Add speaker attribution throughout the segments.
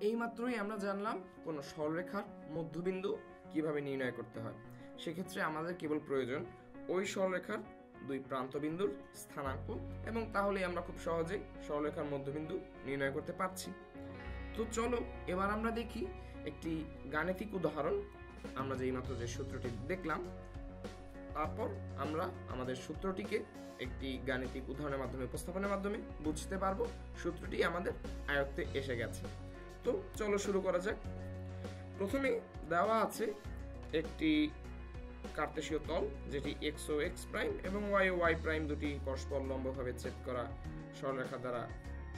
Speaker 1: এইমাত্রই আমরা জানলাম কোনো সরলরেখার মধ্যবিন্দু কীভাবে নির্ণয় করতে হয়। সেক্ষেত্রে আমাদের কেবল প্রয়োজন ওই সরলরেখার দুই প্রান্তবিন্দুর স্থানাঙ্ক এবং তাহলেই আমরা খুব সহজেই সরলরেখার মধ্যবিন্দু নির্ণয় করতে পারছি। তো চলো এবার আমরা দেখি একটি গাণিতিক উদাহরণ। আমরা যে এইমাত্র যে সূত্রটি দেখলাম, তারপর আমরা আমাদের সূত্রটিকে একটি গাণিতিক উদাহরণের মাধ্যমে, উপস্থাপনের মাধ্যমে বুঝতে পারব। সূত্রটি আমাদের আয়ত্তে এসে গেছে। তো চলো শুরু করা যাক। প্রথমে দেওয়া আছে একটি কার্তেশীয় তল, যেটি এক্স ও এক্স প্রাইম এবং ওয়াই ও ওয়াই প্রাইম দুটি পরস্পর লম্বভাবে ছেদ করা সরলরেখা দ্বারা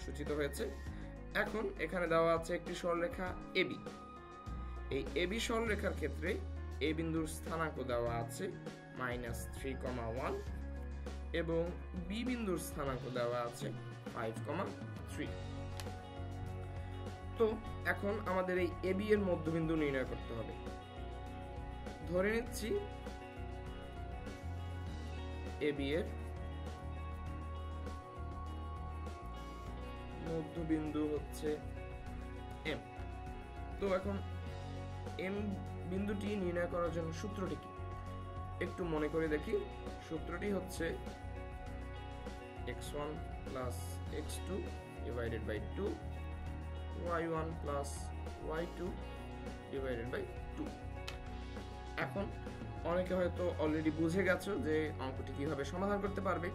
Speaker 1: সূচিত হয়েছে। এখন এখানে দেওয়া আছে একটি সরলরেখা এবি এই এবি সরলরেখার ক্ষেত্রে এ বিন্দুর স্থানাঙ্ক দেওয়া আছে মাইনাস থ্রি কমা ওয়ান এবং বি বিন্দুর স্থানাঙ্ক দেওয়া আছে ফাইভ কমা থ্রি। তো এখন আমাদের এই এবি এর মধ্যবিন্দু নির্ণয় করতে হবে। ধরে নিচ্ছি এর মধ্যবিন্দু হচ্ছে এম তো এখন এম বিন্দুটি নির্ণয় করার জন্য সূত্রটি কি? একটু মনে করে দেখি। সূত্রটি হচ্ছে X one plus X two divided by two Y one plus Y two divided by two এখন অনেকে হয়তো অলরেডি বুঝে গেছো যে অঙ্কটি কীভাবে সমাধান করতে পারবে।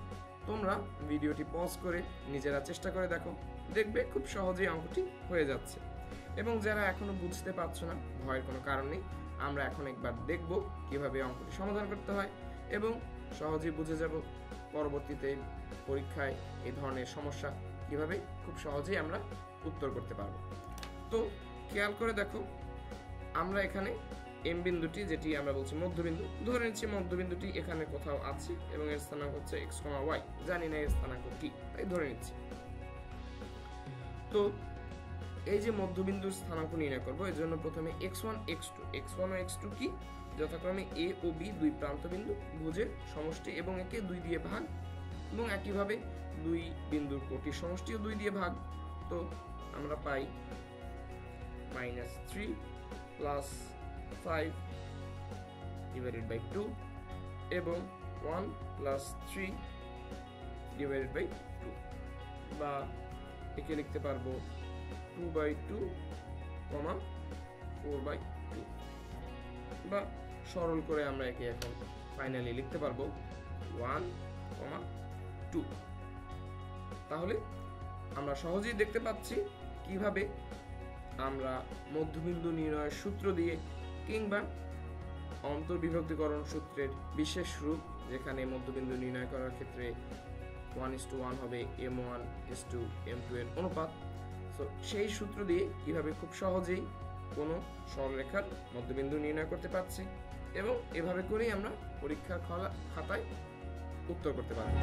Speaker 1: তোমরা ভিডিওটি পজ করে নিজেরা চেষ্টা করে দেখো। দেখবে খুব সহজেই অঙ্কটি হয়ে যাচ্ছে। এবং যারা এখনও বুঝতে পারছ না, ভয়ের কোনো কারণ নেই, আমরা এখন একবার দেখব কীভাবে অঙ্কটি সমাধান করতে হয় এবং সহজেই বুঝে যাব পরবর্তীতে পরীক্ষায় এই ধরনের সমস্যা কীভাবে খুব সহজেই আমরা উত্তর করতে পারব। তো খেয়াল করে দেখো, আমরা এখানে এম বিন্দুটি, যেটি আমরা বলছি মধ্যবিন্দু, ধরে নিচ্ছি মধ্যবিন্দুটি এখানে কোথাও আছে এবং এর স্থানাঙ্ক হচ্ছে এক্স কমা ওয়াই জানি না এর স্থানাঙ্ক কি, তাই ধরে নিচ্ছি। তো এই যে মধ্যবিন্দুর স্থানাঙ্ক নির্ণয় করব, এর জন্য প্রথমে x one x two x one ও এক্স টু কি? যথাক্রমে এ ও বি দুই প্রান্ত বিন্দু ভুজের সমষ্টি এবং একে দুই দিয়ে ভাগ এবং একইভাবে দুই বিন্দুর কোটির সমষ্টিও দুই দিয়ে ভাগ। তো আমরা পাই minus three plus five divided by two এবং one plus three divided by two বা একে লিখতে পারব two by two comma four by two বা সরল করে আমরা একে এখন ফাইনালি লিখতে পারব ওয়ান কমা টু তাহলে আমরা সহজেই দেখতে পাচ্ছি কীভাবে আমরা মধ্যবিন্দু নির্ণয়ের সূত্র দিয়ে কিংবা অন্তর্বিভক্তিকরণ সূত্রের বিশেষ রূপ যেখানে মধ্যবিন্দু নির্ণয় করার ক্ষেত্রে ওয়ান ইস টু ওয়ান হবে m one is to m two এর অনুপাত। সো সেই সূত্র দিয়ে কীভাবে খুব সহজেই কোনো সরলরেখার মধ্যবিন্দু নির্ণয় করতে পারছি এবং এভাবে করেই আমরা পরীক্ষার খাতায় উত্তর করতে পারব।